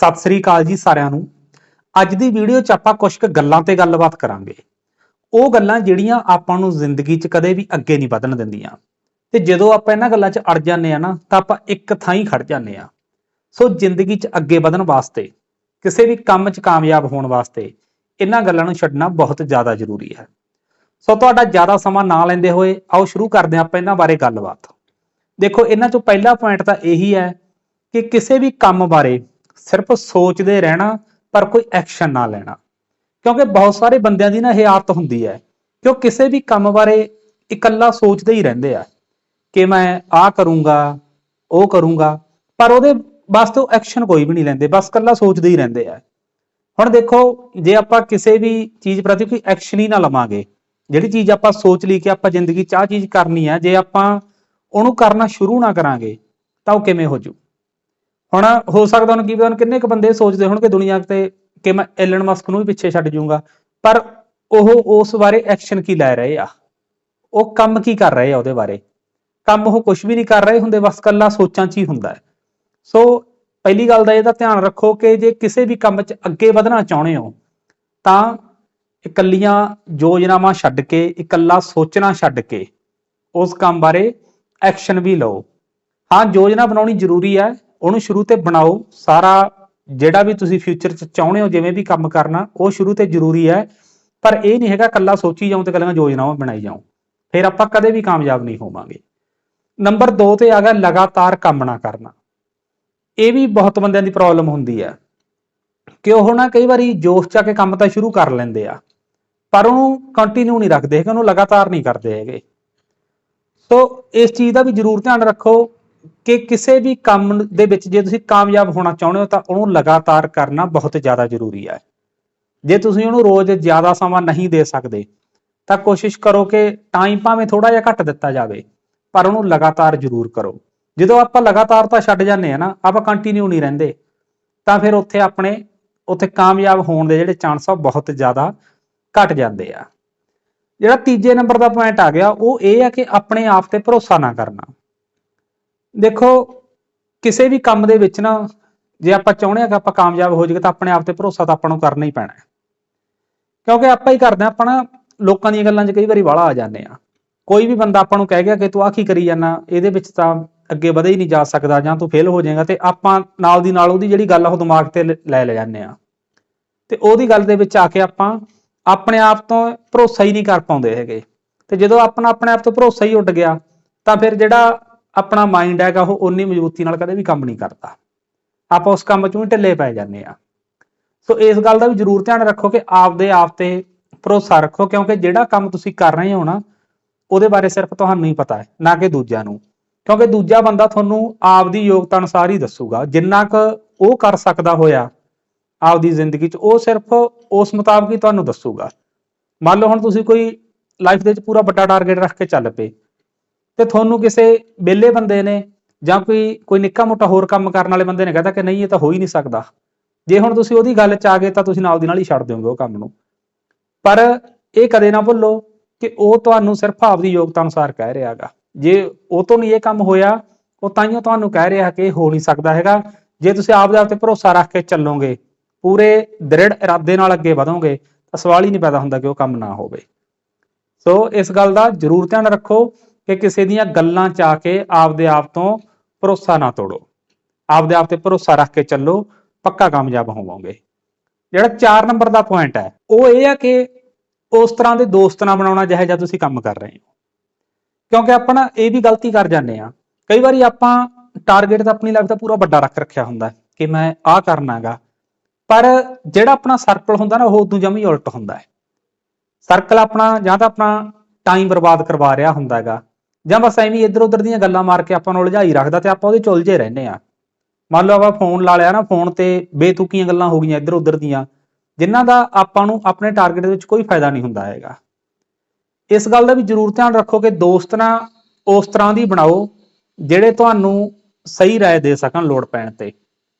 ਸਤਿ ਸ੍ਰੀ ਅਕਾਲ ਜੀ ਸਾਰਿਆਂ ਨੂੰ। ਅੱਜ ਦੀ ਵੀਡੀਓ 'ਚ ਆਪਾਂ ਕੁਝ ਕੁ ਗੱਲਾਂ ਤੇ ਗੱਲਬਾਤ ਕਰਾਂਗੇ। ਉਹ ਗੱਲਾਂ ਜਿਹੜੀਆਂ ਆਪਾਂ ਨੂੰ ਜ਼ਿੰਦਗੀ 'ਚ ਕਦੇ ਵੀ ਅੱਗੇ ਨਹੀਂ ਵਧਣ ਦਿੰਦੀਆਂ। ਤੇ ਜਦੋਂ ਆਪਾਂ ਇਹਨਾਂ ਗੱਲਾਂ 'ਚ ਅੜ ਜਾਂਦੇ ਆ ਨਾ, ਤਾਂ ਆਪਾਂ ਇੱਕ ਥਾਂ ਹੀ ਖੜ ਜਾਂਦੇ ਆ ਸੋ ਜ਼ਿੰਦਗੀ 'ਚ ਅੱਗੇ ਵਧਣ ਵਾਸਤੇ, ਕਿਸੇ ਵੀ ਕੰਮ 'ਚ ਕਾਮਯਾਬ ਹੋਣ ਵਾਸਤੇ ਇਹਨਾਂ ਗੱਲਾਂ ਨੂੰ ਛੱਡਣਾ ਬਹੁਤ ਜ਼ਿਆਦਾ ਜ਼ਰੂਰੀ ਹੈ। ਸੋ ਤੁਹਾਡਾ ਜ਼ਿਆਦਾ ਸਮਾਂ ਨਾ ਲੈਂਦੇ ਹੋਏ ਆਓ ਸ਼ੁਰੂ ਕਰਦੇ ਹਾਂ ਆਪਾਂ ਇਹਨਾਂ ਬਾਰੇ ਗੱਲਬਾਤ। ਦੇਖੋ, ਇਹਨਾਂ 'ਚੋਂ ਪਹਿਲਾ ਪੁਆਇੰਟ ਤਾਂ ਇਹੀ ਹੈ ਕਿ ਕਿਸੇ ਵੀ ਕੰਮ ਬਾਰੇ ਸਿਰਫ ਸੋਚਦੇ ਰਹਿਣਾ, ਪਰ ਕੋਈ ਐਕਸ਼ਨ ਨਾ ਲੈਣਾ। ਕਿਉਂਕਿ ਬਹੁਤ ਸਾਰੇ ਬੰਦਿਆਂ ਦੀ ਨਾ ਇਹ ਆਦਤ ਹੁੰਦੀ ਹੈ ਕਿ ਉਹ ਕਿਸੇ ਵੀ ਕੰਮ ਬਾਰੇ ਇਕੱਲਾ ਸੋਚਦੇ ਹੀ ਰਹਿੰਦੇ ਆ ਕਿ ਮੈਂ ਆਹ ਕਰੂੰਗਾ, ਉਹ ਕਰੂੰਗਾ, ਪਰ ਉਹਦੇ ਵਾਸਤੇ ਐਕਸ਼ਨ ਕੋਈ ਵੀ ਨਹੀਂ ਲੈਂਦੇ, ਬਸ ਇਕੱਲਾ ਸੋਚਦੇ ਹੀ ਰਹਿੰਦੇ ਆ। ਹੁਣ ਦੇਖੋ, ਜੇ ਆਪਾਂ ਕਿਸੇ ਵੀ ਚੀਜ਼ ਪ੍ਰਤੀ ਕੋਈ ਐਕਸ਼ਨ ਹੀ ਨਾ ਲਵਾਂਗੇ, ਜਿਹੜੀ ਚੀਜ਼ ਆਪਾਂ ਸੋਚ ਲਈ ਕਿ ਆਪਾਂ ਜ਼ਿੰਦਗੀ 'ਚ ਆਹ ਚੀਜ਼ ਕਰਨੀ ਹੈ ਜੇ ਆਪਾਂ ਉਹਨੂੰ ਕਰਨਾ ਸ਼ੁਰੂ ਨਾ ਕਰਾਂਗੇ, ਤਾਂ ਉਹ ਕਿਵੇਂ ਹੋ ਜੂ? ਹੁਣ ਹੋ ਸਕਦਾ ਉਹਨੂੰ ਕੀ ਪਤਾ ਕਿੰਨੇ ਕੁ ਬੰਦੇ ਸੋਚਦੇ ਹੋਣਗੇ ਦੁਨੀਆ ਤੇ ਕਿ ਮੈਂ ਐਲਨ ਮਸਕ ਨੂੰ ਵੀ ਪਿੱਛੇ ਛੱਡ ਜਾਊਂਗਾ। ਪਰ ਉਹ ਉਸ ਬਾਰੇ ਐਕਸ਼ਨ ਕੀ ਲੈ ਰਹੇ ਆ? ਉਹ ਕੰਮ ਕੀ ਕਰ ਰਹੇ ਆ ਉਹਦੇ ਬਾਰੇ? ਕੰਮ ਉਹ ਕੁਝ ਵੀ ਨਹੀਂ ਕਰ ਰਹੇ ਹੁੰਦੇ, ਬਸ ਕੱਲਾ ਸੋਚਾਂ 'ਚ ਹੀ ਹੁੰਦਾ। ਹੈ ਸੋ ਪਹਿਲੀ ਗੱਲ ਦਾ ਇਹਦਾ ਧਿਆਨ ਰੱਖੋ ਕਿ ਜੇ ਕਿਸੇ ਵੀ ਕੰਮ 'ਚ ਅੱਗੇ ਵਧਣਾ ਚਾਹੁੰਦੇ ਹੋ, ਤਾਂ ਇਕੱਲੀਆਂ ਯੋਜਨਾਵਾਂ ਛੱਡ ਕੇ, ਇਕੱਲਾ ਸੋਚਣਾ ਛੱਡ ਕੇ ਉਸ ਕੰਮ ਬਾਰੇ ਐਕਸ਼ਨ ਵੀ ਲਓ। ਹਾਂ, ਯੋਜਨਾ ਬਣਾਉਣੀ ਜ਼ਰੂਰੀ ਹੈ ਉਹਨੂੰ ਸ਼ੁਰੂ ਤੇ ਬਣਾਓ। ਸਾਰਾ ਜਿਹੜਾ ਵੀ ਤੁਸੀਂ ਫਿਊਚਰ 'ਚ ਚਾਹੁੰਦੇ ਹੋ, ਜਿਵੇਂ ਵੀ ਕੰਮ ਕਰਨਾ, ਉਹ ਸ਼ੁਰੂ ਤੇ ਜ਼ਰੂਰੀ ਹੈ। ਪਰ ਇਹ ਨਹੀਂ ਹੈਗਾ ਇਕੱਲਾ ਸੋਚੀ ਜਾਉਂ ਤੇ ਇਕੱਲੀਆਂ ਯੋਜਨਾਵਾਂ ਬਣਾਈ ਜਾਉਂ ਫਿਰ ਆਪਾਂ ਕਦੇ ਵੀ ਕਾਮਯਾਬ ਨਹੀਂ ਹੋਵਾਂਗੇ। ਨੰਬਰ 2 ਤੇ ਆ ਗਿਆ ਲਗਾਤਾਰ ਕੰਮ ਨਾ ਕਰਨਾ। ਇਹ ਵੀ ਬਹੁਤ ਬੰਦਿਆਂ ਦੀ ਪ੍ਰੋਬਲਮ ਹੁੰਦੀ ਹੈ ਕਿ ਉਹ ਨਾ ਕਈ ਵਾਰੀ ਜੋਸ਼ ਚ ਆ ਕੇ ਕੰਮ ਤਾਂ ਸ਼ੁਰੂ ਕਰ ਲੈਂਦੇ ਆ, ਪਰ ਉਹਨੂੰ ਕੰਟੀਨਿਊ ਨਹੀਂ ਰੱਖਦੇ ਹੈਗੇ, ਉਹਨੂੰ ਲਗਾਤਾਰ ਨਹੀਂ ਕਰਦੇ ਹੈਗੇ। ਸੋ ਇਸ ਚੀਜ਼ ਦਾ ਵੀ ਜ਼ਰੂਰ ਧਿਆਨ ਰੱਖੋ। ਕਿ ਕਿਸੇ ਵੀ ਕੰਮ ਦੇ ਵਿੱਚ ਜੇ ਤੁਸੀਂ ਕਾਮਯਾਬ ਹੋਣਾ ਚਾਹੁੰਦੇ ਹੋ ਤਾਂ ਉਹਨੂੰ ਲਗਾਤਾਰ ਕਰਨਾ ਬਹੁਤ ਜ਼ਿਆਦਾ ਜ਼ਰੂਰੀ ਹੈ। ਜੇ ਤੁਸੀਂ ਉਹਨੂੰ ਰੋਜ਼ ਜ਼ਿਆਦਾ ਸਮਾਂ ਨਹੀਂ ਦੇ ਸਕਦੇ, ਤਾਂ ਕੋਸ਼ਿਸ਼ ਕਰੋ ਕਿ ਟਾਈਮ ਭਾਵੇਂ ਥੋੜਾ ਜਿਹਾ ਘੱਟ ਦਿੱਤਾ ਜਾਵੇ, ਪਰ ਉਹਨੂੰ ਲਗਾਤਾਰ ਜ਼ਰੂਰ ਕਰੋ। ਜਦੋਂ ਆਪਾਂ ਲਗਾਤਾਰ ਤਾਂ ਛੱਡ ਜਾਂਦੇ ਆ ਨਾ, ਆਪਾਂ ਕੰਟੀਨਿਊ ਨਹੀਂ ਰਹਿੰਦੇ, ਤਾਂ ਫਿਰ ਉੱਥੇ ਆਪਣੇ, ਉੱਥੇ ਕਾਮਯਾਬ ਹੋਣ ਦੇ ਜਿਹੜੇ ਚਾਂਸ ਆ ਉਹ ਬਹੁਤ ਜ਼ਿਆਦਾ ਘਟ ਜਾਂਦੇ ਆ। ਜਿਹੜਾ ਤੀਜੇ ਨੰਬਰ ਦਾ ਪੁਆਇੰਟ ਆ ਗਿਆ, ਉਹ ਇਹ ਆ ਕਿ ਆਪਣੇ ਆਪ ਤੇ ਭਰੋਸਾ ਨਾ ਕਰਨਾ। ਦੇਖੋ, ਕਿਸੇ ਵੀ ਕੰਮ ਦੇ ਵਿੱਚ ਨਾ, ਜੇ ਆਪਾਂ ਚਾਹੁੰਦੇ ਆ ਕਿ ਆਪਾਂ ਕਾਮਯਾਬ ਹੋ ਜਾਈਏ, ਤਾਂ ਆਪਣੇ ਆਪ ਤੇ ਭਰੋਸਾ ਤਾਂ ਆਪਾਂ ਨੂੰ ਕਰਨਾ ਹੀ ਪੈਣਾ ਹੈ। ਕਿਉਂਕਿ ਆਪਾਂ ਹੀ ਕਰਦੇ ਆ ਆਪਾਂ ਲੋਕਾਂ ਦੀਆਂ ਗੱਲਾਂ 'ਚ ਕਈ ਵਾਰੀ ਵਾਲਾ ਆ ਜਾਂਦੇ ਆ ਕੋਈ ਵੀ ਬੰਦਾ ਆਪਾਂ ਨੂੰ ਕਹਿ ਗਿਆ ਕਿ ਤੂੰ ਆਹ ਕੀ ਕਰੀ ਜਾਂਦਾ, ਇਹਦੇ ਵਿੱਚ ਤਾਂ ਅੱਗੇ ਵਧੇ ਹੀ ਨਹੀਂ ਜਾ ਸਕਦਾ, ਜਾਂ ਤੂੰ ਫੇਲ ਹੋ ਜਾਏਗਾ, ਤੇ ਆਪਾਂ ਨਾਲ ਦੀ ਨਾਲ ਉਹਦੀ ਜਿਹੜੀ ਗੱਲ ਆ, ਉਹ ਦਿਮਾਗ ਤੇ ਲੈ ਲੈ ਜਾਂਦੇ ਆ ਤੇ ਉਹਦੀ ਗੱਲ ਦੇ ਵਿੱਚ ਆ ਕੇ ਆਪਾਂ ਆਪਣੇ ਆਪ ਤੋਂ ਭਰੋਸਾ ਹੀ ਨਹੀਂ ਕਰ ਪਾਉਂਦੇ ਹੈਗੇ। ਤੇ ਜਦੋਂ ਆਪਣਾ ਆਪਣੇ ਆਪ ਤੋਂ ਭਰੋਸਾ ਹੀ ਉੱਡ ਗਿਆ, ਤਾਂ ਫਿਰ ਜਿਹੜਾ ਆਪਣਾ ਮਾਈਂਡ ਹੈਗਾ ਉਹ ਉਨੀ ਮਜ਼ਬੂਤੀ ਨਾਲ ਕਦੇ ਵੀ ਕੰਮ ਨਹੀਂ ਕਰਦਾ। ਆਪਾਂ ਉਸ ਕੰਮ 'ਚੋਂ ਢਿੱਲੇ ਪੈ ਜਾਂਦੇ ਆ ਸੋ ਇਸ ਗੱਲ ਦਾ ਵੀ ਜ਼ਰੂਰ ਧਿਆਨ ਰੱਖੋ ਕਿ ਆਪਦੇ ਆਪ ਤੇ ਭਰੋਸਾ ਰੱਖੋ, ਕਿਉਂਕਿ ਜਿਹੜਾ ਕੰਮ ਤੁਸੀਂ ਕਰ ਰਹੇ ਹੋ ਨਾ, ਉਹਦੇ ਬਾਰੇ ਸਿਰਫ ਤੁਹਾਨੂੰ ਹੀ ਪਤਾ ਹੈ, ਨਾ ਕਿ ਦੂਜਿਆਂ ਨੂੰ। ਕਿਉਂਕਿ ਦੂਜਾ ਬੰਦਾ ਤੁਹਾਨੂੰ ਆਪਦੀ ਯੋਗਤਾ ਅਨੁਸਾਰ ਹੀ ਦੱਸੂਗਾ। ਜਿੰਨਾ ਕੁ ਉਹ ਕਰ ਸਕਦਾ ਹੋਇਆ ਆਪਦੀ ਜ਼ਿੰਦਗੀ 'ਚ, ਉਹ ਸਿਰਫ ਉਸ ਮੁਤਾਬਕ ਹੀ ਤੁਹਾਨੂੰ ਦੱਸੂਗਾ। ਮੰਨ ਲਓ ਹੁਣ ਤੁਸੀਂ ਕੋਈ ਲਾਈਫ ਦੇ ਵਿੱਚ ਪੂਰਾ ਵੱਡਾ ਟਾਰਗੇਟ ਰੱਖ ਕੇ ਚੱਲ ਪਏ। ਤੇ ਤੁਹਾਨੂੰ ਕਿਸੇ ਵਿਹਲੇ ਬੰਦੇ ਨੇ ਜਾਂ ਕੋਈ ਕੋਈ ਨਿੱਕਾ ਮੋਟਾ ਹੋਰ ਕੰਮ ਕਰਨ ਵਾਲੇ ਬੰਦੇ ਨੇ ਕਹਤਾ ਕਿ ਨਹੀਂ, ਇਹ ਤਾਂ ਹੋ ਹੀ ਨਹੀਂ ਸਕਦਾ। ਜੇ ਹੁਣ ਤੁਸੀਂ ਉਹਦੀ ਗੱਲ 'ਚ ਆ ਗਏ ਤਾਂ ਤੁਸੀਂ ਨਾਲ ਦੀ ਨਾਲ ਹੀ ਛੱਡ ਦਿਓਗੇ ਉਹ ਕੰਮ ਨੂੰ। ਪਰ ਇਹ ਕਦੇ ਨਾ ਭੁੱਲੋ ਕਿ ਉਹ ਤੁਹਾਨੂੰ ਸਿਰਫ ਆਪਦੀ ਯੋਗਤਾ ਅਨੁਸਾਰ ਕਹਿ ਰਿਹਾ ਹੈਗਾ। ਜੇ ਉਹ ਤੋਂ ਨਹੀਂ ਇਹ ਕੰਮ ਹੋਇਆ, ਉਹ ਤਾਈਓ ਤੁਹਾਨੂੰ ਕਹਿ ਰਿਹਾ ਕਿ ਹੋ ਨਹੀਂ ਸਕਦਾ ਹੈਗਾ। ਜੇ ਤੁਸੀਂ ਆਪਦੇ ਆਪ ਤੇ ਭਰੋਸਾ ਰੱਖ ਕੇ ਚੱਲੋਗੇ, ਪੂਰੇ ਦ੍ਰਿੜ ਇਰਾਦੇ ਨਾਲ ਅੱਗੇ ਵਧੋਗੇ, ਤਾਂ ਸਵਾਲ ਹੀ ਨਹੀਂ ਪੈਦਾ ਹੁੰਦਾ ਕਿ ਉਹ ਕੰਮ ਨਾ ਹੋਵੇ। ਸੋ ਇਸ ਗੱਲ ਦਾ ਜ਼ਰੂਰ ਧਿਆਨ ਰੱਖੋ। ਕਿ ਕਿਸੇ ਦੀਆਂ ਗੱਲਾਂ ਚ ਆ ਕੇ ਆਪਦੇ ਆਪ ਤੋਂ ਭਰੋਸਾ ਨਾ ਤੋੜੋ। ਆਪਦੇ ਆਪ ਤੇ ਭਰੋਸਾ ਰੱਖ ਕੇ ਚੱਲੋ, ਪੱਕਾ ਕਾਮਯਾਬ ਹੋਵੋਗੇ। ਜਿਹੜਾ 4 ਨੰਬਰ ਦਾ ਪੁਆਇੰਟ ਹੈ, ਉਹ ਇਹ ਹੈ ਕਿ ਉਸ ਤਰ੍ਹਾਂ ਦੇ ਦੋਸਤ ਨਾ ਬਣਾਉਣਾ ਜਿਹੋ ਜਿਹਾ ਤੁਸੀਂ ਕੰਮ ਕਰ ਰਹੇ ਹੋ। ਕਿਉਂਕਿ ਆਪਾਂ ਨਾ ਇਹ ਵੀ ਗਲਤੀ ਕਰ ਜਾਂਦੇ ਆ ਕਈ ਵਾਰੀ ਆਪਾਂ ਟਾਰਗੇਟ ਤਾਂ ਆਪਣੀ ਲਾਈਫ ਦਾ ਪੂਰਾ ਵੱਡਾ ਰੱਖ ਰੱਖਿਆ ਹੁੰਦਾ ਕਿ ਮੈਂ ਆਹ ਕਰਨਾ ਹੈਗਾ। ਪਰ ਜਿਹੜਾ ਆਪਣਾ ਸਰਕਲ ਹੁੰਦਾ ਨਾ, ਉਹ ਉਦੋਂ ਜਮੀ ਉਲਟ ਹੁੰਦਾ ਹੈ। ਸਰਕਲ ਆਪਣਾ ਜਾਂ ਤਾਂ ਆਪਣਾ ਟਾਈਮ ਬਰਬਾਦ ਕਰਵਾ ਰਿਹਾ ਹੁੰਦਾ ਹੈਗਾ। ਜਾਂ ਬਸ ਐਵੇਂ ਇੱਧਰ ਉੱਧਰ ਦੀਆਂ ਗੱਲਾਂ ਮਾਰ ਕੇ ਆਪਾਂ ਨੂੰ ਉਲਝਾਈ ਰੱਖਦਾ ਤੇ ਆਪਾਂ ਉਹਦੇ ਚ ਉਲਝੇ ਰਹਿੰਦੇ ਆ ਮੰਨ ਲਓ ਆਪਾਂ ਫੋਨ ਲਾ ਲਿਆ ਨਾ ਫੋਨ ਤੇ ਬੇਤੁਕੀਆਂ ਗੱਲਾਂ ਹੋ ਗਈਆਂ ਇੱਧਰ ਉੱਧਰ ਦੀਆਂ ਜਿਨ੍ਹਾਂ ਦਾ ਆਪਾਂ ਨੂੰ ਆਪਣੇ ਟਾਰਗੇਟ ਦੇ ਵਿੱਚ ਕੋਈ ਫਾਇਦਾ ਨਹੀਂ ਹੁੰਦਾ ਹੈਗਾ ਇਸ ਗੱਲ ਦਾ ਵੀ ਜ਼ਰੂਰ ਧਿਆਨ ਰੱਖੋ ਕਿ ਦੋਸਤ ਨਾ ਉਸ ਤਰ੍ਹਾਂ ਦੀ ਬਣਾਓ ਜਿਹੜੇ ਤੁਹਾਨੂੰ ਸਹੀ رائے ਦੇ ਸਕਣ ਲੋੜ ਪੈਣ ਤੇ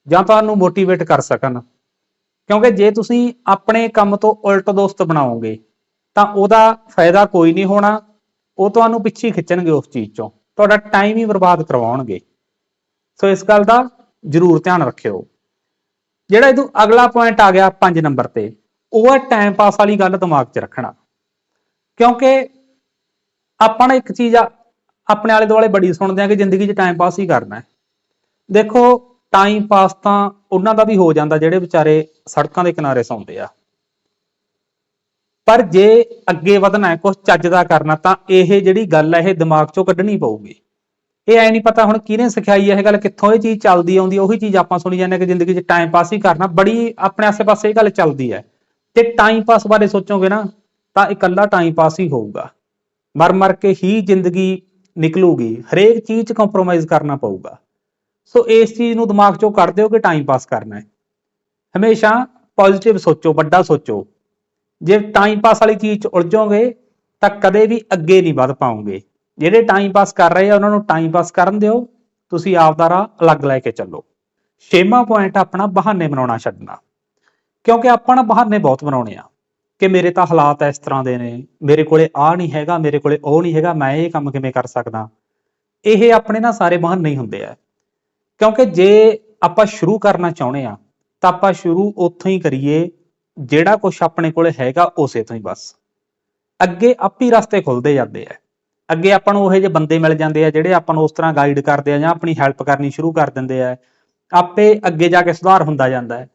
ਜਾਂ ਤੁਹਾਨੂੰ ਮੋਟੀਵੇਟ ਕਰ ਸਕਣ ਕਿਉਂਕਿ ਜੇ ਤੁਸੀਂ ਆਪਣੇ ਕੰਮ ਤੋਂ ਉਲਟ ਦੋਸਤ ਬਣਾਓਗੇ ਤਾਂ ਉਹਦਾ ਫਾਇਦਾ ਕੋਈ ਨਹੀਂ ਹੋਣਾ ਉਹ ਤੁਹਾਨੂੰ ਪਿੱਛੇ ਖਿੱਚਣਗੇ ਉਸ ਚੀਜ਼ ਚੋਂ। ਤੁਹਾਡਾ ਟਾਈਮ ਹੀ ਬਰਬਾਦ ਕਰਵਾਉਣਗੇ। ਸੋ ਇਸ ਗੱਲ ਦਾ ਜ਼ਰੂਰ ਧਿਆਨ ਰੱਖਿਓ। ਜਿਹੜਾ ਇਹ ਤੋਂ ਅਗਲਾ ਪੁਆਇੰਟ ਆ ਗਿਆ 5 ਨੰਬਰ ਤੇ, ਉਹ ਹੈ ਟਾਈਮ ਪਾਸ ਵਾਲੀ ਗੱਲ ਦਿਮਾਗ 'ਚ ਰੱਖਣਾ। ਕਿਉਂਕਿ ਆਪਾਂ ਨਾ ਇੱਕ ਚੀਜ਼ ਆਪਣੇ ਆਲੇ ਦੁਆਲੇ ਬੜੀ ਸੁਣਦੇ ਆ ਕਿ ਜ਼ਿੰਦਗੀ 'ਚ ਟਾਈਮ ਪਾਸ ਹੀ ਕਰਨਾ ਹੈ। ਦੇਖੋ ਟਾਈਮ ਪਾਸ ਤਾਂ ਉਹਨਾਂ ਦਾ ਵੀ ਹੋ ਜਾਂਦਾ ਜਿਹੜੇ ਵਿਚਾਰੇ ਸੜਕਾਂ ਦੇ ਕਿਨਾਰੇ ਸੌਂਦੇ ਆ। ਪਰ ਜੇ ਅੱਗੇ ਵਧਣਾ ਹੈ ਕੁਝ ਚੱਜ ਦਾ ਕਰਨਾ, ਤਾਂ ਇਹ ਜਿਹੜੀ ਗੱਲ ਹੈ, ਇਹ ਦਿਮਾਗ 'ਚੋਂ ਕੱਢਣੀ ਪਊਗੀ। ਇਹ ਐ ਨਹੀਂ ਪਤਾ ਹੁਣ ਕਿਹਨੇ ਸਿਖਾਈ ਹੈ ਇਹ ਗੱਲ, ਕਿੱਥੋਂ ਇਹ ਚੀਜ਼ ਚੱਲਦੀ ਆਉਂਦੀ ਉਹੀ ਚੀਜ਼ ਆਪਾਂ ਸੁਣੀ ਜਾਂਦੇ ਹਾਂ ਕਿ ਜ਼ਿੰਦਗੀ 'ਚ ਟਾਈਮ ਪਾਸ ਹੀ ਕਰਨਾ, ਬੜੀ ਆਪਣੇ ਆਸੇ-ਪਾਸੇ ਇਹ ਗੱਲ ਚੱਲਦੀ ਹੈ। ਤੇ ਟਾਈਮ ਪਾਸ ਬਾਰੇ ਸੋਚੋਗੇ ਨਾ, ਤਾਂ ਇਕੱਲਾ ਟਾਈਮ ਪਾਸ ਹੀ ਹੋਊਗਾ। ਮਰ ਮਰ ਕੇ ਹੀ ਜ਼ਿੰਦਗੀ ਨਿਕਲੂਗੀ, ਹਰੇਕ ਚੀਜ਼ 'ਚ ਕੰਪਰੋਮਾਈਜ਼ ਕਰਨਾ ਪਊਗਾ। ਸੋ ਇਸ ਚੀਜ਼ ਨੂੰ ਦਿਮਾਗ 'ਚੋਂ ਕੱਢ ਦਿਓ ਕਿ ਟਾਈਮ ਪਾਸ ਕਰਨਾ ਹੈ। ਹਮੇਸ਼ਾ ਪੋਜ਼ਿਟਿਵ ਸੋਚੋ, ਵੱਡਾ ਸੋਚੋ। ਜੇ ਟਾਈਮ ਪਾਸ ਵਾਲੀ ਚੀਜ਼ 'ਚ ਉਲਝੋਗੇ ਤਾਂ ਕਦੇ ਵੀ ਅੱਗੇ ਨਹੀਂ ਵੱਧ ਪਾਓਗੇ। ਜਿਹੜੇ ਟਾਈਮ ਪਾਸ ਕਰ ਰਹੇ ਆ, ਉਹਨਾਂ ਨੂੰ ਟਾਈਮ ਪਾਸ ਕਰਨ ਦਿਓ। ਤੁਸੀਂ ਆਪ ਦਾ ਰਾਹ ਅਲੱਗ ਲੈ ਕੇ ਚੱਲੋ। ਛੇਵਾਂ ਪੁਆਇੰਟ ਆਪਣਾ ਬਹਾਨੇ ਬਣਾਉਣਾ ਛੱਡਣਾ। ਕਿਉਂਕਿ ਆਪਾਂ ਨਾ ਬਹਾਨੇ ਬਹੁਤ ਬਣਾਉਣੇ ਆ। ਕਿ ਮੇਰੇ ਤਾਂ ਹਾਲਾਤ ਇਸ ਤਰ੍ਹਾਂ ਦੇ ਨੇ। ਮੇਰੇ ਕੋਲੇ ਆ ਨਹੀਂ ਹੈਗਾ, ਮੇਰੇ ਕੋਲੇ ਉਹ ਨਹੀਂ ਹੈਗਾ, ਮੈਂ ਇਹ ਕੰਮ ਕਿਵੇਂ ਕਰ ਸਕਦਾ? ਇਹ ਆਪਣੇ ਨਾ ਸਾਰੇ ਬਹਾਨੇ ਹੀ ਹੁੰਦੇ ਆ। ਕਿਉਂਕਿ ਜੇ ਆਪਾਂ ਸ਼ੁਰੂ ਕਰਨਾ ਚਾਹੁੰਦੇ ਆ, ਤਾਂ ਆਪਾਂ ਸ਼ੁਰੂ ਉੱਥੋਂ ਹੀ ਕਰੀਏ। ਜਿਹੜਾ ਕੁਝ ਆਪਣੇ ਕੋਲੇ ਹੈਗਾ ਉਸੇ ਤੋਂ ਹੀ ਬਸ। ਅੱਗੇ ਆਪੀ ਰਸਤੇ ਖੁੱਲਦੇ ਜਾਂਦੇ ਆ। ਅੱਗੇ ਆਪਾਂ ਨੂੰ ਉਹੋ ਜਿਹੇ ਬੰਦੇ ਮਿਲ ਜਾਂਦੇ ਆ ਜਿਹੜੇ ਆਪਾਂ ਨੂੰ ਉਸ ਤਰ੍ਹਾਂ ਗਾਈਡ ਕਰਦੇ ਆ ਜਾਂ ਆਪਣੀ ਹੈਲਪ ਕਰਨੀ ਸ਼ੁਰੂ ਕਰ ਦਿੰਦੇ ਆ। ਆਪੇ ਅੱਗੇ ਜਾ ਕੇ ਸੁਧਾਰ ਹੁੰਦਾ ਜਾਂਦਾ ਹੈ।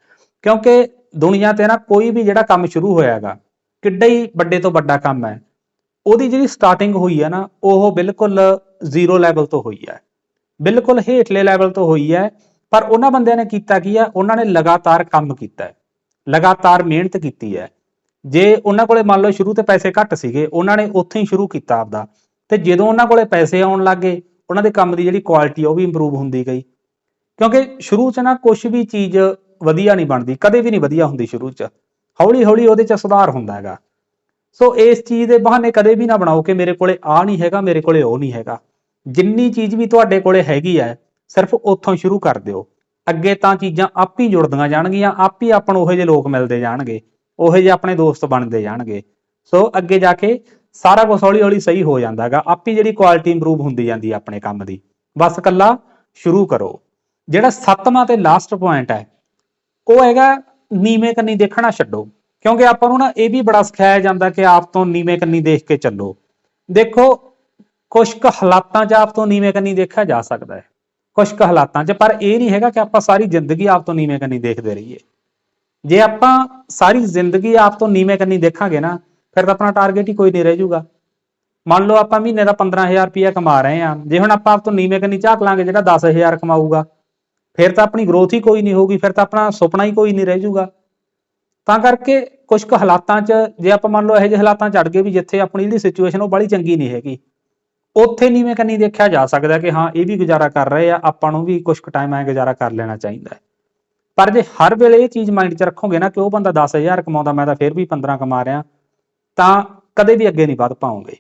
ਕਿਉਂਕਿ ਦੁਨੀਆ ਤੇ ਨਾ ਕੋਈ ਵੀ ਜਿਹੜਾ ਕੰਮ ਸ਼ੁਰੂ ਹੋਇਆ ਹੈਗਾ ਕਿੱਡਾ ਹੀ ਵੱਡੇ ਤੋਂ ਵੱਡਾ ਕੰਮ ਹੈ। ਉਹਦੀ ਜਿਹੜੀ ਸਟਾਰਟਿੰਗ ਹੋਈ ਹੈ ਨਾ, ਉਹ ਬਿਲਕੁਲ ਜ਼ੀਰੋ ਲੈਵਲ ਤੋਂ ਹੋਈ ਹੈ। ਬਿਲਕੁਲ ਹੇਠਲੇ ਲੈਵਲ ਤੋਂ ਹੋਈ ਹੈ। ਪਰ ਉਹਨਾਂ ਬੰਦਿਆਂ ਨੇ ਕੀਤਾ ਕੀ ਹੈ ਉਹਨਾਂ ਨੇ ਲਗਾਤਾਰ ਕੰਮ ਕੀਤਾ ਹੈ। ਲਗਾਤਾਰ ਮਿਹਨਤ ਕੀਤੀ ਹੈ। ਜੇ ਉਹਨਾਂ ਕੋਲੇ ਮੰਨ ਲਓ ਸ਼ੁਰੂ ਤੇ ਪੈਸੇ ਘੱਟ ਸੀਗੇ, ਉਹਨਾਂ ਨੇ ਉੱਥੇ ਹੀ ਸ਼ੁਰੂ ਕੀਤਾ ਆਪਦਾ। ਤੇ ਜਦੋਂ ਉਹਨਾਂ ਕੋਲੇ ਪੈਸੇ ਆਉਣ ਲੱਗੇ ਉਹਨਾਂ ਦੇ ਕੰਮ ਦੀ ਜਿਹੜੀ ਕੁਆਲਿਟੀ ਉਹ ਵੀ ਇੰਪਰੂਵ ਹੁੰਦੀ ਗਈ। ਕਿਉਂਕਿ ਸ਼ੁਰੂ 'ਚ ਨਾ ਕੁਝ ਵੀ ਚੀਜ਼ ਵਧੀਆ ਨਹੀਂ ਬਣਦੀ, ਕਦੇ ਵੀ ਨਹੀਂ ਵਧੀਆ ਹੁੰਦੀ ਸ਼ੁਰੂ 'ਚ। ਹੌਲੀ ਹੌਲੀ ਉਹਦੇ 'ਚ ਸੁਧਾਰ ਹੁੰਦਾ ਹੈਗਾ। ਸੋ ਇਸ ਚੀਜ਼ ਦੇ ਬਹਾਨੇ ਕਦੇ ਵੀ ਨਾ ਬਣਾਓ ਕਿ ਮੇਰੇ ਕੋਲੇ ਆ ਨਹੀਂ ਹੈਗਾ, ਮੇਰੇ ਕੋਲੇ ਉਹ ਨਹੀਂ ਹੈਗਾ। ਜਿੰਨੀ ਚੀਜ਼ ਵੀ ਤੁਹਾਡੇ ਕੋਲੇ ਹੈਗੀ ਹੈ, ਸਿਰਫ ਉੱਥੋਂ ਸ਼ੁਰੂ ਕਰ ਦਿਓ। ਅੱਗੇ ਤਾਂ ਚੀਜ਼ਾਂ ਆਪ ਹੀ ਜੁੜਦੀਆਂ ਜਾਣਗੀਆਂ, ਆਪ ਹੀ ਆਪਾਂ ਨੂੰ ਉਹੋ ਜਿਹੇ ਲੋਕ ਮਿਲਦੇ ਜਾਣਗੇ, ਉਹੋ ਜਿਹੇ ਆਪਣੇ ਦੋਸਤ ਬਣਦੇ ਜਾਣਗੇ। ਸੋ ਅੱਗੇ ਜਾ ਕੇ ਸਾਰਾ ਕੁਝ ਹੌਲੀ ਹੌਲੀ ਸਹੀ ਹੋ ਜਾਂਦਾ ਹੈਗਾ ਆਪ ਹੀ ਜਿਹੜੀ ਕੁਆਲਿਟੀ ਇੰਪਰੂਵ ਹੁੰਦੀ ਜਾਂਦੀ ਹੈ ਆਪਣੇ ਕੰਮ ਦੀ। ਬਸ ਕੱਲਾ ਸ਼ੁਰੂ ਕਰੋ। ਜਿਹੜਾ ਸੱਤਵਾਂ ਤੇ ਲਾਸਟ ਪੁਆਇੰਟ ਹੈ, ਉਹ ਹੈਗਾ ਨੀਵੇਂ ਕੰਨੀ ਦੇਖਣਾ ਛੱਡੋ। ਕਿਉਂਕਿ ਆਪਾਂ ਨੂੰ ਨਾ ਇਹ ਵੀ ਬੜਾ ਸਿਖਾਇਆ ਜਾਂਦਾ ਕਿ ਆਪ ਤੋਂ ਨੀਵੇਂ ਕੰਨੀ ਦੇਖ ਕੇ ਚੱਲੋ। ਦੇਖੋ ਕੁਝ ਕੁ ਹਾਲਾਤਾਂ 'ਚ ਆਪ ਤੋਂ ਨੀਵੇਂ ਕੰਨੀ ਦੇਖਿਆ ਜਾ ਸਕਦਾ ਹੈ। ਕੁਝ ਕੁ ਹਾਲਾਤਾਂ 'ਚ, ਪਰ ਇਹ ਨਹੀਂ ਹੈਗਾ ਕਿ ਆਪਾਂ ਸਾਰੀ ਜ਼ਿੰਦਗੀ ਆਪ ਤੋਂ ਨੀਵੇਂ ਕੰਨੀ ਦੇਖਦੇ ਰਹੀਏ। ਜੇ ਆਪਾਂ ਸਾਰੀ ਜ਼ਿੰਦਗੀ ਆਪ ਤੋਂ ਨੀਵੇਂ ਕੰਨੀ ਦੇਖਾਂਗੇ ਨਾ, ਫਿਰ ਤਾਂ ਆਪਣਾ ਟਾਰਗੇਟ ਹੀ ਕੋਈ ਨਹੀਂ ਰਹਿ ਜਾਊਗਾ ਮੰਨ ਲਓ ਆਪਾਂ ਮਹੀਨੇ ਦਾ 15000 ਰੁਪਇਆ ਕਮਾ ਰਹੇ ਹਾਂ, ਜੇ ਹੁਣ ਆਪਾਂ ਆਪ ਤੋਂ ਨੀਵੇਂ ਕੰਨੀ ਝਾਕ ਲਾਂਗੇ, ਜਿਹੜਾ 10000 ਕਮਾਊਗਾ, ਫਿਰ ਤਾਂ ਆਪਣੀ ਗਰੋਥ ਹੀ ਕੋਈ ਨਹੀਂ ਹੋਊਗੀ, ਫਿਰ ਤਾਂ ਆਪਣਾ ਸੁਪਨਾ ਹੀ ਕੋਈ ਨਹੀਂ ਰਹਿ ਜਾਊਗਾ ਤਾਂ ਕਰਕੇ ਕੁਝ ਕੁ ਹਾਲਾਤਾਂ 'ਚ, ਜੇ ਆਪਾਂ ਮੰਨ ਲਓ ਇਹੋ ਜਿਹੇ ਹਾਲਾਤਾਂ ਚੜ ਗਏ ਵੀ ਜਿੱਥੇ ਆਪਣੀ ਜਿਹੜੀ ਸਿਚੁਏਸ਼ਨ ਉਹ ਬੜੀ ਚੰਗੀ ਨਹੀਂ ਹੈਗੀ ਉੱਥੇ ਨੀਵੇਂ ਕੰਨੀ ਦੇਖਿਆ ਜਾ ਸਕਦਾ ਕਿ ਹਾਂ, ਇਹ ਵੀ ਗੁਜ਼ਾਰਾ ਕਰ ਰਹੇ ਆ, ਆਪਾਂ ਨੂੰ ਵੀ ਕੁਝ ਕੁ ਟਾਈਮ ਐ ਗੁਜ਼ਾਰਾ ਕਰ ਲੈਣਾ ਚਾਹੀਦਾ ਪਰ ਜੇ ਹਰ ਵੇਲੇ ਇਹ ਚੀਜ਼ ਮਾਈਂਡ 'ਚ ਰੱਖੋਗੇ ਨਾ ਕਿ ਉਹ ਬੰਦਾ 10000 ਕਮਾਉਂਦਾ, ਮੈਂ ਤਾਂ ਫਿਰ ਵੀ 15 ਕਮਾ ਰਿਹਾ, ਤਾਂ ਕਦੇ ਵੀ ਅੱਗੇ ਨਹੀਂ ਵੱਧ ਪਾਉਂਗੇ।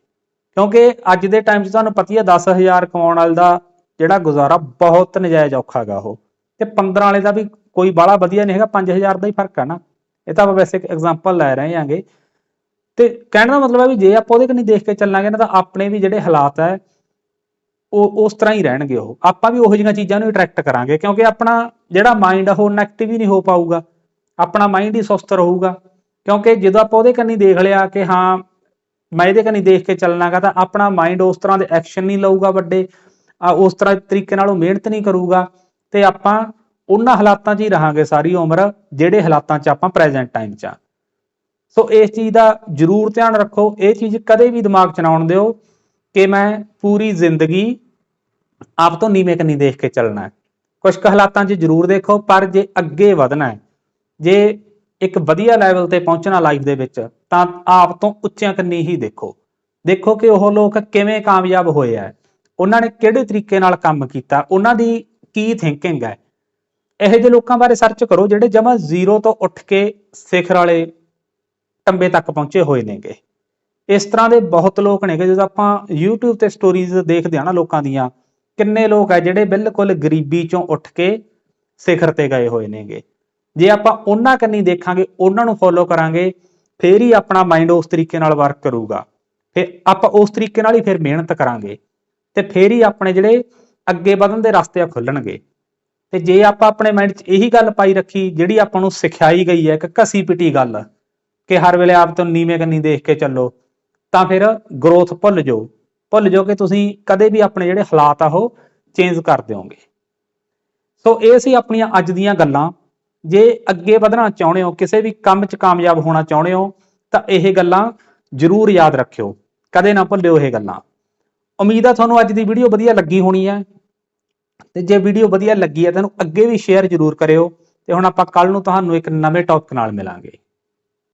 ਕਿਉਂਕਿ ਅੱਜ ਦੇ ਟਾਈਮ 'ਚ ਤੁਹਾਨੂੰ ਪਤਾ ਹੀ ਹੈ 10000 ਕਮਾਉਣ ਵਾਲੇ ਦਾ ਜਿਹੜਾ ਗੁਜ਼ਾਰਾ ਬਹੁਤ ਨਜਾਇਜ਼ ਔਖਾ ਗਾ ਉਹ। ਤੇ 15 ਵਾਲੇ ਦਾ ਵੀ ਕੋਈ ਬਾਹਲਾ ਵਧੀਆ ਨਹੀਂ ਹੈਗਾ 5000 ਦਾ ਹੀ ਫ਼ਰਕ ਹੈ ਨਾ। ਇਹ ਤਾਂ ਆਪਾਂ ਵੈਸੇ ਇੱਕ ਐਗਜ਼ਾਮਪਲ ਲੈ ਰਹੇ ਹਾਂਗੇ। ਤੇ ਕਹਿਣ ਦਾ ਮਤਲਬ ਹੈ ਵੀ ਜੇ ਆਪਾਂ ਉਹਦੇ ਕੰਨੀ ਦੇਖ ਕੇ ਚੱਲਾਂਗੇ ਨਾ ਤਾਂ ਆਪਣੇ ਵੀ ਜਿਹੜੇ ਹਾਲਾਤ ਹੈ, ਉਹ ਉਸ ਤਰ੍ਹਾਂ ਹੀ ਰਹਿਣਗੇ ਉਹ। ਆਪਾਂ ਵੀ ਉਹੋ ਜਿਹੀਆਂ ਚੀਜ਼ਾਂ ਨੂੰ ਅਟਰੈਕਟ ਕਰਾਂਗੇ ਕਿਉਂਕਿ ਆਪਣਾ ਜਿਹੜਾ ਮਾਈਂਡ ਆ ਉਹ ਨੈਗੇਟਿਵ ਹੀ ਨਹੀਂ ਹੋ ਪਾਊਗਾ। ਆਪਣਾ ਮਾਈਂਡ ਹੀ ਸੁਸਤ ਰਹੂਗਾ। ਕਿਉਂਕਿ ਜਦੋਂ ਆਪਾਂ ਉਹਦੇ ਕੰਨੀ ਦੇਖ ਲਿਆ ਕਿ ਹਾਂ, ਮੈਂ ਇਹਦੇ ਕੰਨੀ ਦੇਖ ਕੇ ਚੱਲਣਾਗਾ ਤਾਂ ਆਪਣਾ ਮਾਈਂਡ ਉਸ ਤਰ੍ਹਾਂ ਦੇ ਐਕਸ਼ਨ ਨਹੀਂ ਲਊਗਾ ਵੱਡੇ। ਉਸ ਤਰ੍ਹਾਂ ਤਰੀਕੇ ਨਾਲ ਉਹ ਮਿਹਨਤ ਨਹੀਂ ਕਰੂਗਾ। ਤੇ ਆਪਾਂ ਉਹਨਾਂ ਹਾਲਾਤਾਂ 'ਚ ਹੀ ਰਹਾਂਗੇ ਸਾਰੀ ਉਮਰ, ਜਿਹੜੇ ਹਾਲਾਤਾਂ 'ਚ ਆਪਾਂ ਪ੍ਰੈਜ਼ੈਂਟ ਟਾਈਮ 'ਚ ਆ। ਸੋ ਇਸ ਚੀਜ਼ ਦਾ ਜ਼ਰੂਰ ਧਿਆਨ ਰੱਖੋ। ਇਹ ਚੀਜ਼ ਕਦੇ ਵੀ ਦਿਮਾਗ 'ਚ ਨਾ ਆਉਣ ਦਿਓ ਕਿ ਮੈਂ ਪੂਰੀ ਜ਼ਿੰਦਗੀ ਆਪ ਤੋਂ ਨੀਵੇਂ ਕੰਨੀ ਦੇਖ ਕੇ ਚੱਲਣਾ ਹੈ। ਕੁਝ ਹਾਲਾਤਾਂ 'ਚ ਜ਼ਰੂਰ ਦੇਖੋ, ਪਰ ਜੇ ਅੱਗੇ ਵਧਣਾ ਹੈ, ਜੇ ਇੱਕ ਵਧੀਆ ਲੈਵਲ ਤੇ ਪਹੁੰਚਣਾ ਲਾਈਫ ਦੇ ਵਿੱਚ, ਤਾਂ ਆਪ ਤੋਂ ਉੱਚਿਆਂ ਕੰਨੀ ਹੀ ਦੇਖੋ। ਦੇਖੋ ਕਿ ਉਹ ਲੋਕ ਕਿਵੇਂ ਕਾਮਯਾਬ ਹੋਏ ਆ। ਉਹਨਾਂ ਨੇ ਕਿਹੜੇ ਤਰੀਕੇ ਨਾਲ ਕੰਮ ਕੀਤਾ, ਉਹਨਾਂ ਦੀ ਕੀ ਥਿੰਕਿੰਗ ਹੈ। ਇਹੋ ਜਿਹੇ ਲੋਕਾਂ ਬਾਰੇ ਸਰਚ ਕਰੋ ਜਿਹੜੇ ਜਮਾ ਜ਼ੀਰੋ ਤੋਂ ਉੱਠ ਕੇ ਸਿਖਰ ਵਾਲੇ ਟੰਬੇ ਤੱਕ ਪਹੁੰਚੇ ਹੋਏ ਨੇਗੇ। ਇਸ ਤਰ੍ਹਾਂ ਦੇ ਬਹੁਤ ਲੋਕ ਨੇਗੇ, ਜਦੋਂ ਆਪਾਂ YouTube ਤੇ ਸਟੋਰੀਜ਼ ਦੇਖਦੇ ਆ ਨਾ ਲੋਕਾਂ ਦੀਆਂ, ਕਿੰਨੇ ਲੋਕ ਆ ਜਿਹੜੇ ਬਿਲਕੁਲ ਗਰੀਬੀ ਚੋਂ ਉੱਠ ਕੇ ਸਿਖਰ ਤੇ ਗਏ ਹੋਏ ਨੇਗੇ। ਜੇ ਆਪਾਂ ਉਹਨਾਂ ਕੰਨੀ ਦੇਖਾਂਗੇ, ਉਹਨਾਂ ਨੂੰ ਫੋਲੋ ਕਰਾਂਗੇ, ਫੇਰ ਹੀ ਆਪਣਾ ਮਾਈਂਡ ਉਸ ਤਰੀਕੇ ਨਾਲ ਵਰਕ ਕਰੂਗਾ। ਫਿਰ ਆਪਾਂ ਉਸ ਤਰੀਕੇ ਨਾਲ ਹੀ ਫਿਰ ਮਿਹਨਤ ਕਰਾਂਗੇ ਤੇ ਫੇਰ ਹੀ ਆਪਣੇ ਜਿਹੜੇ ਅੱਗੇ ਵਧਣ ਦੇ ਰਸਤੇ ਆ ਖੁੱਲਣਗੇ। ਤੇ ਜੇ ਆਪਾਂ ਆਪਣੇ ਮਾਈਂਡ 'ਚ ਇਹੀ ਗੱਲ ਪਾਈ ਰੱਖੀ, ਜਿਹੜੀ ਆਪਾਂ ਨੂੰ ਸਿਖਾਈ ਗਈ ਹੈ, ਇੱਕ ਘਸੀ ਪਿਟੀ ਗੱਲ ਕਿ ਹਰ ਵੇਲੇ ਆਪ ਤੋਂ ਨੀਵੇਂ ਕੰਨੀ ਦੇਖ ਕੇ ਚੱਲੋ, ਤਾਂ ਫਿਰ ਗਰੋਥ ਭੁੱਲ ਜਾਓ। ਭੁੱਲ ਜਾਓ ਕਿ ਤੁਸੀਂ ਕਦੇ ਵੀ ਆਪਣੇ ਜਿਹੜੇ ਹਾਲਾਤ ਆ ਉਹ ਚੇਂਜ ਕਰ ਦਿਓਗੇ। ਸੋ ਇਹ ਸੀ ਆਪਣੀਆਂ ਅੱਜ ਦੀਆਂ ਗੱਲਾਂ। ਜੇ ਅੱਗੇ ਵਧਣਾ ਚਾਹੁੰਦੇ ਹੋ, ਕਿਸੇ ਵੀ ਕੰਮ 'ਚ ਕਾਮਯਾਬ ਹੋਣਾ ਚਾਹੁੰਦੇ ਹੋ, ਤਾਂ ਇਹ ਗੱਲਾਂ ਜ਼ਰੂਰ ਯਾਦ ਰੱਖਿਓ। ਕਦੇ ਨਾ ਭੁੱਲਿਓ ਇਹ ਗੱਲਾਂ। ਉਮੀਦ ਆ ਤੁਹਾਨੂੰ ਅੱਜ ਦੀ ਵੀਡੀਓ ਵਧੀਆ ਲੱਗੀ ਹੋਣੀ ਹੈ। ਤੇ ਜੇ ਵੀਡੀਓ ਵਧੀਆ ਲੱਗੀ ਹੈ, ਤਾਂ ਇਹਨੂੰ ਅੱਗੇ ਵੀ ਸ਼ੇਅਰ ਜ਼ਰੂਰ ਕਰਿਓ। ਤੇ ਹੁਣ ਆਪਾਂ ਕੱਲ ਨੂੰ ਤੁਹਾਨੂੰ ਇੱਕ ਨਵੇਂ ਟੌਪਿਕ ਨਾਲ ਮਿਲਾਂਗੇ।